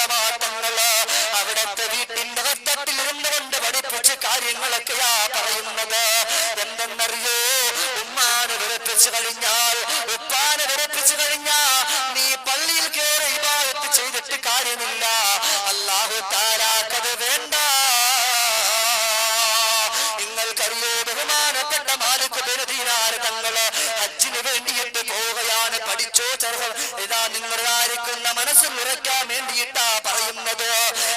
ഉലമാറ്റങ്ങൾ അവിടത്തെ വീട്ടിന്റെ തട്ടിലിരുന്നു കൊണ്ട് പഠിപ്പിച്ച കാര്യങ്ങളൊക്കെയാ പറയുന്നത്. എന്തെന്നറിയോ? ഉമ്മാനെ വിറപ്പിച്ചു കഴിഞ്ഞാൽ ഉപ്പാനെ വിറപ്പിച്ചു കഴിഞ്ഞാൽ നീ പള്ളിയിൽ കയറി ഇബാദത്ത് ചെയ്തിട്ട് കാര്യമില്ല. ചെറുപ്പം നിങ്ങൾ ആരിക്കുന്ന മനസ്സ് നിറയ്ക്കാൻ വേണ്ടിയിട്ടാ പറയുന്നത്.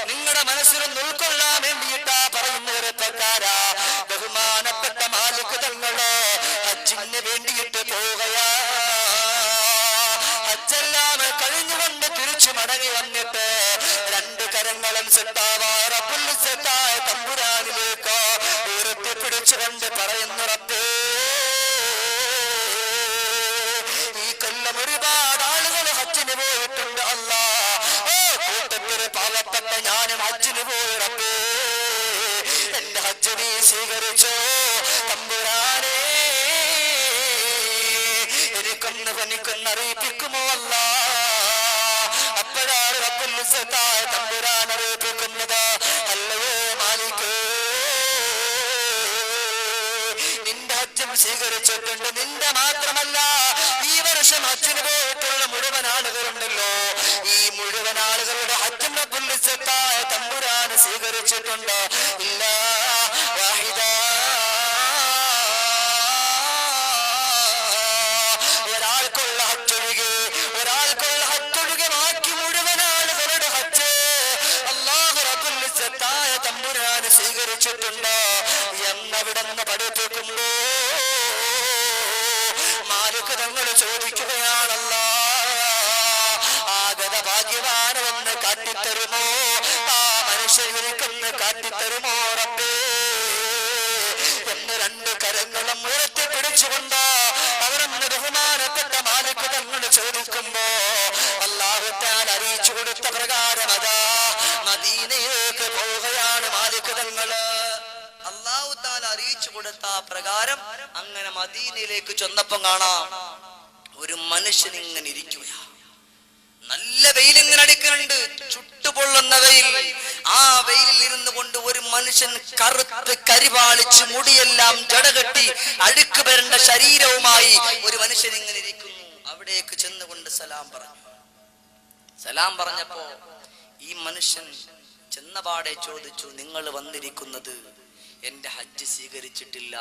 നിങ്ങളുടെ മനസ്സിലൊന്ന് ഉൾക്കൊള്ളാൻ വേണ്ടിയിട്ടാ പറയുന്ന ചെറുപ്പക്കാരാ. ബഹുമാനപ്പെട്ട മാലിക് തങ്ങൾ ഹജ്ജിന് വേണ്ടിയിട്ട് പോവുകയാ. ഹജ്ജെല്ലാം കഴിഞ്ഞുകൊണ്ട് തിരിച്ചു മടങ്ങി വന്നിട്ട് രണ്ട് കരങ്ങളും സെത്താവാറ പുല്ല് സെട്ടായ തമ്പുരാനിലേക്ക് പാവപ്പെട്ട ഞാനും ഹജ്ജിന് പോയി റബ്ബേ. എന്റെ ഹജ്ജ് നീ സ്വീകരിച്ചോ തമ്പുരാനേ. എനിക്കൊന്ന് പനിക്കൊന്ന് അറിയിപ്പിക്കുമോ അല്ല? അപ്പോഴാണ് റബ്ബുൽ തമ്പുരാൻ അറിയിപ്പിക്കുന്നത്. അല്ലയോ മാലിക് നിന്റെ ഹജ്ജും സ്വീകരിച്ചിട്ടുണ്ട്. നിന്റെ മാത്രമല്ല ഈ വർഷം ഹജ്ജിന് പോയിട്ടുള്ള മുഴുവൻ ആളുകളുണ്ടല്ലോ. സ്വീകരിച്ചിട്ടുണ്ട് ഇല്ല ഒരാൾക്കുള്ള ഹജ്ജൊഴികെ ഒരാൾക്കുള്ള തമ്പുരാൻ സ്വീകരിച്ചിട്ടുണ്ട്. എന്നവിടെന്ന് പഠിപ്പിക്കുമ്പോ മാലിക് തങ്ങൾ ചോദിക്കുകയാണല്ല ആഗത ഭാഗ്യവാനമെന്ന് കാട്ടിത്തരുമോ ആ മനുഷ്യർക്കൊന്ന് കാട്ടിത്തരുമോ റബ്ബേ? എന്ന് രണ്ട് കരങ്ങളും ഉയർത്തി പിടിച്ചുകൊണ്ട് അവരൊന്ന് ബഹുമാനപ്പെട്ട മാലിക് തങ്ങൾ ചോദിക്കുമ്പോ അള്ളാഹുത്താൻ അറിയിച്ചു കൊടുത്ത പ്രകാരം അതാ മദീനയിലേക്ക് പോവുകയാണ് മാലിക് തങ്ങൾ. അള്ളാഹു താല അറിയിച്ചു കൊടുത്ത പ്രകാരം അങ്ങനെ മദീനയിലേക്ക് ചെന്നപ്പം കാണാം ഒരു മനുഷ്യൻ ഇങ്ങനെ ഇരിക്കുകയാ നല്ല വെയിൽ ഇങ്ങനെ അടിക്കുന്നുണ്ട്. ചുട്ടുപൊള്ളുന്ന വെയിൽ. ആ വെയിലിൽ ഇരുന്നു കൊണ്ട് ഒരു മനുഷ്യൻ കറുത്ത് കരിവാളിച്ച് മുടിയെല്ലാം ജടകെട്ടി അഴുക്ക് വരേണ്ട ശരീരവുമായി ഒരു മനുഷ്യൻ ഇങ്ങനെ ഇരിക്കുന്നു. അവിടേക്ക് ചെന്നുകൊണ്ട് സലാം പറഞ്ഞു. സലാം പറഞ്ഞപ്പോ ഈ മനുഷ്യൻ ചെന്നപാടെ ചോദിച്ചു നിങ്ങൾ വന്നിരിക്കുന്നത് എന്റെ ഹജ്ജ് സ്വീകരിച്ചിട്ടില്ല